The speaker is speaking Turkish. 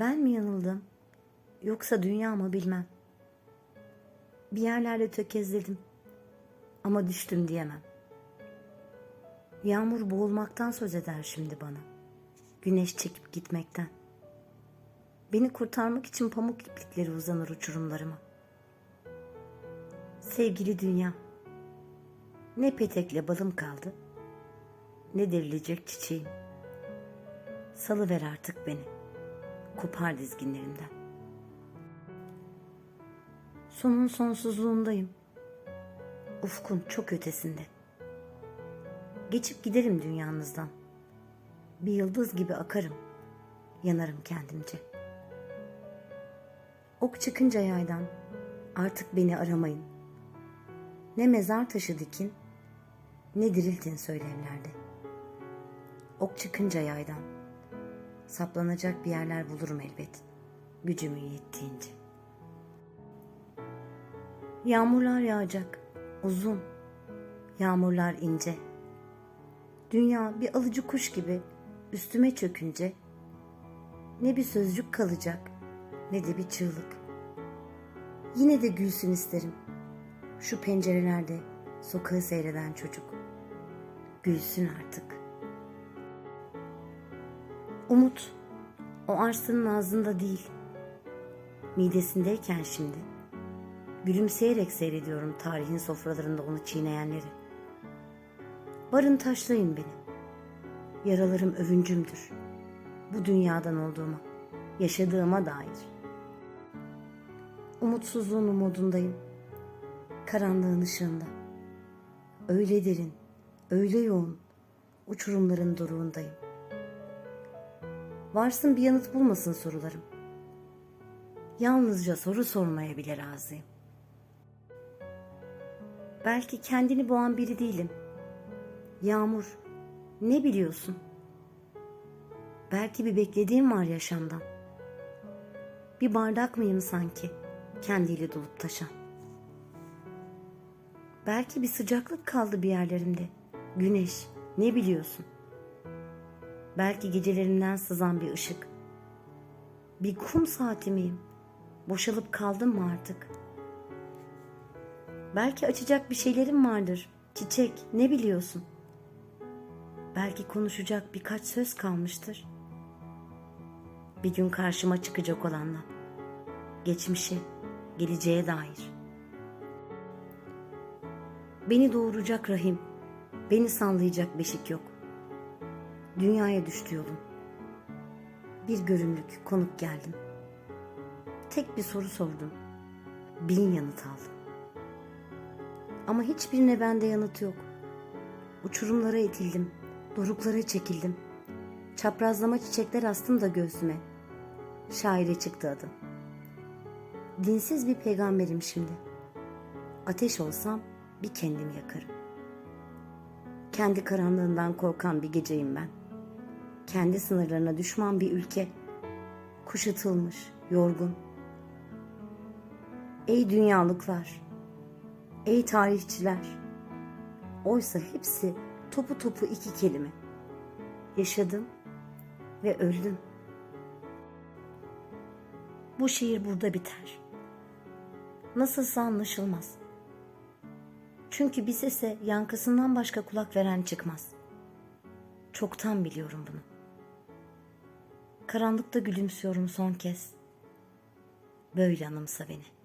Ben mi yanıldım? Yoksa dünya mı bilmem. Bir yerlerde tökezledim. Ama düştüm diyemem. Yağmur boğulmaktan söz eder şimdi bana. Güneş çekip gitmekten. Beni kurtarmak için pamuk iplikleri uzanır uçurumlarıma. Sevgili dünya, ne petekle balım kaldı, ne derilecek çiçeğim. Salıver artık beni, kopar dizginlerimden. Sonun sonsuzluğundayım. Ufkun çok ötesinde. Geçip giderim dünyanızdan. Bir yıldız gibi akarım, yanarım kendimce. Ok çıkınca yaydan artık beni aramayın. Ne mezar taşı dikin, ne diriltin söylemlerde. Ok çıkınca yaydan saplanacak bir yerler bulurum elbet. Gücümün yettiğince. Yağmurlar yağacak, uzun. Yağmurlar ince. Dünya bir alıcı kuş gibi üstüme çökünce ne bir sözcük kalacak ne de bir çığlık. Yine de gülsün isterim. Şu pencerelerde sokağı seyreden çocuk. Gülsün artık. Umut o arslanın ağzında değil. Midesindeyken şimdi. Gülümseyerek seyrediyorum tarihin sofralarında onu çiğneyenleri. Varın taşlayın beni. Yaralarım övüncümdür. Bu dünyadan olduğuma, yaşadığıma dair. Umutsuzluğun umudundayım. Karanlığın ışığında. Öyle derin, öyle yoğun, uçurumların doruğundayım. Varsın bir yanıt bulmasın sorularım. Yalnızca soru sormaya bile razıyım. Belki kendini boğan biri değilim. Yağmur, ne biliyorsun? Belki bir beklediğim var yaşamdan. Bir bardak mıyım sanki, kendiyle dolup taşan? Belki bir sıcaklık kaldı bir yerlerimde. Güneş, ne biliyorsun? Belki gecelerimden sızan bir ışık. Bir kum saati miyim? Boşalıp kaldım mı artık? Belki açacak bir şeylerim vardır. Çiçek, ne biliyorsun? Belki konuşacak birkaç söz kalmıştır. Bir gün karşıma çıkacak olanla. Geçmişe, geleceğe dair. Beni doğuracak rahim, beni sallayacak beşik yok. Dünyaya düştü yolum. Bir görümlük konuk geldim. Tek bir soru sordum. Bin yanıt aldım. Ama hiçbirine bende yanıt yok. Uçurumlara itildim, doruklara çekildim. Çaprazlama çiçekler astım da göğsüme. Şaire çıktı adım. Dinsiz bir peygamberim şimdi. Ateş olsam bir kendim yakarım. Kendi karanlığından korkan bir geceyim ben. Kendi sınırlarına düşman bir ülke. Kuşatılmış, yorgun. Ey dünyalıklar, ey tarihçiler. Oysa hepsi topu topu iki kelime. Yaşadım ve öldüm. Bu şiir burada biter. Nasılsa anlaşılmaz. Çünkü bir sese yankısından başka kulak veren çıkmaz. Çoktan biliyorum bunu. Karanlıkta gülümsüyorum son kez. Böyle anımsa beni.